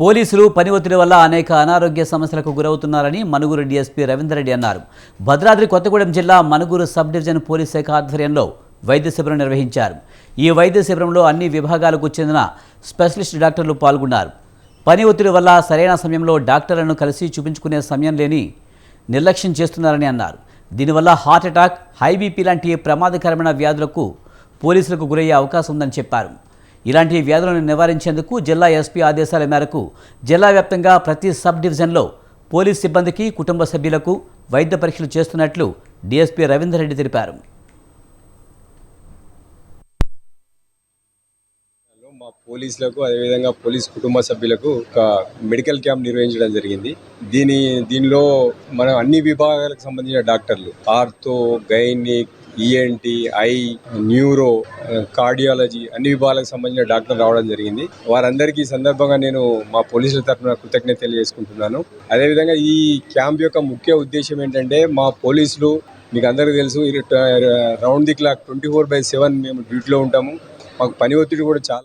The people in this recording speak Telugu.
పోలీసులు పని ఒత్తిడి వల్ల అనేక అనారోగ్య సమస్యలకు గురవుతున్నారని మనుగురు డీఎస్పీ రవీందర్రెడ్డి అన్నారు. భద్రాద్రి కొత్తగూడెం జిల్లా మనుగురు సబ్ డివిజన్ పోలీస్ శాఖ ఆధ్వర్యంలో వైద్య శిబిరం నిర్వహించారు. ఈ వైద్య శిబిరంలో అన్ని విభాగాలకు చెందిన స్పెషలిస్ట్ డాక్టర్లు పాల్గొన్నారు. పని ఒత్తిడి వల్ల సరైన సమయంలో డాక్టర్లను కలిసి చూపించుకునే సమయం లేని నిర్లక్ష్యం చేస్తున్నారని అన్నారు. దీనివల్ల హార్ట్ అటాక్ హైబీపీ లాంటి ప్రమాదకరమైన వ్యాధులకు పోలీసులకు గురయ్యే అవకాశం ఉందని చెప్పారు. ఇలాంటి వ్యాధులను నివారించేందుకు జిల్లా ఎస్పీ ఆదేశాల మేరకు జిల్లా వ్యాప్తంగా ప్రతి సబ్ డివిజన్లో పోలీస్ సిబ్బందికి కుటుంబ సభ్యులకు వైద్య పరీక్షలు చేస్తున్నట్లు డీఎస్పీ రవీందర్ రెడ్డి తెలిపారు. మా పోలీసులకు అదేవిధంగా పోలీస్ కుటుంబ సభ్యులకు ఒక మెడికల్ క్యాంప్ నిర్వహించడం జరిగింది. దీని దీనిలో మనం అన్ని విభాగాలకు సంబంధించిన డాక్టర్లు ortho gynaec ENT eye neuro cardiology అన్ని విభాగాలకు సంబంధించిన డాక్టర్ రావడం జరిగింది. వారందరికీ ఈ సందర్భంగా నేను మా పోలీసుల తరఫున కృతజ్ఞత తెలియజేసుకుంటున్నాను. అదేవిధంగా ఈ క్యాంప్ యొక్క ముఖ్య ఉద్దేశం ఏంటంటే మా పోలీసులు మీకు అందరికీ తెలుసు round the clock twenty four by seven మేము డ్యూటీలో ఉంటాము. మాకు పని ఒత్తిడి కూడా చాలా